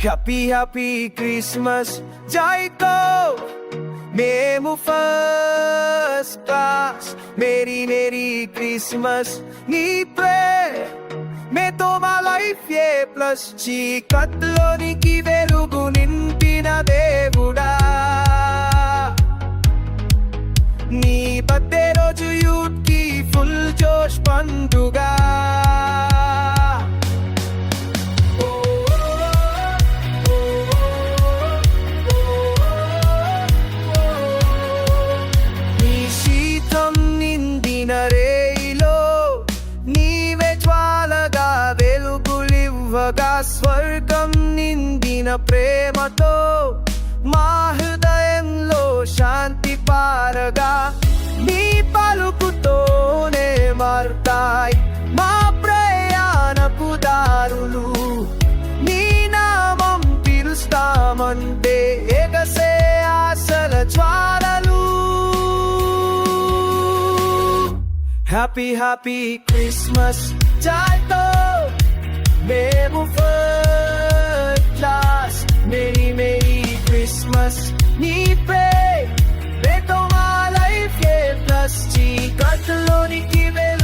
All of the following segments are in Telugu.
హ్యాపీ హ్యాపీ క్రిస్మస్ జాయ్తో మేము first class merry merry Christmas నీ ప్రే తో మా లైఫ్ ఏ ప్లస్. చీకట్లోనికి వెలుగు నింపిన దేవుడా. నీ బర్త్డే రోజు యూత్కి ఫుల్ జోష్ పండుగా. వెలుగులివ్వగా స్వర్గం నిందిన ప్రేమతో మా హృదయంలో శాంతి పారగా నీ పలుకుతోనే మారుతాయి. మా ప్రయాణపు దారులు నీ నామం పిలుస్తామంటే ఎగసే ఆశల జ్వాలలు. హ్యాపీ హ్యాపీ క్రిస్మస్ చాయ్తో మేము first class merry merry Christmas నీ పే రేతో మా లైఫ్ ఏ ప్లస్ చీకట్లోనికి వెలుగు నింపిన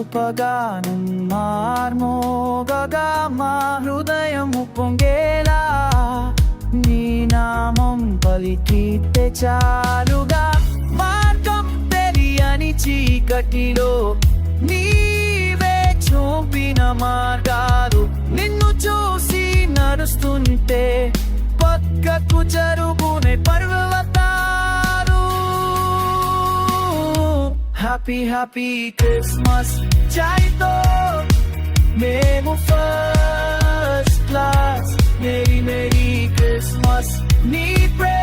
నీ కృపగానం మార్మోగగా మా హృదయము పొంగేలా. నీ నామం పలికితే చాలుగా. మార్గం తెలియని చీకటిలో నీవే చూపిన మార్గాలు. నిన్ను చూసి నడుస్తుంటే పక్కకు జరుగునే పర్వత హ్యాపీ హ్యాపీ క్రిస్మస్ చాయ్తో మేము first class merry merry Christmas నీ ప్రే